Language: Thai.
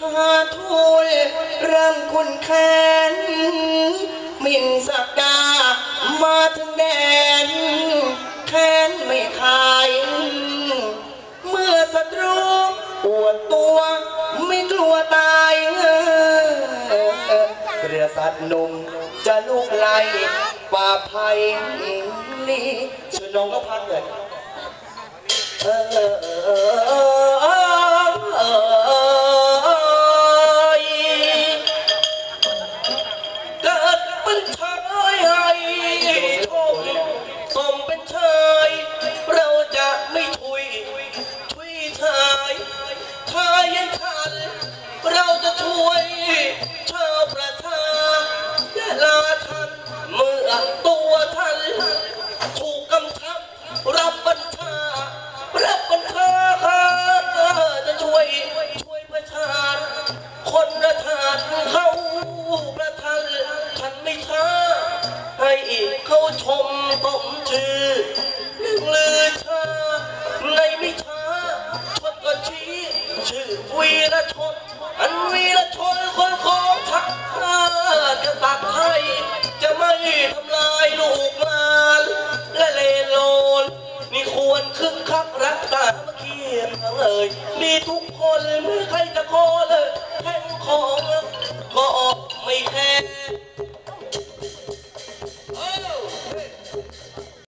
ถาทูลเริ่มคุณแค้นมินสักดามาถึงแดน แค้นไม่คาย เมื่อศัตรูปวดตัวไม่กลัวตายเรือสัตว์นุ่มจะลุกไหล่ป่าภัยนี่ชิญน้องก็พักเลยเออ เป็นชายให้ชมสมเป็นชาย เราจะไม่ทุยทุยชายชายยังฉัน เราจะช่วยชาวประชาและลาทันเมื่อตัวท่านถูกกำชับรับบัญชารับบัญชาจะช่วยช่วยประชาคนละทานเข้า เขาชมผมชื่อลืมลือชาในไม่ช้าชนก็ชี้ชื่อวีระชน อันวีระชนคนของทักข้าจะตักไทยจะไม่ทำลายลูกมานและเลนโลนนี่ควรคึกคักรักษาเมื่อกี้ทั้เลยมีทุกคนไม่ใครจะโคเลยแข่งของก็ออกไม่แค่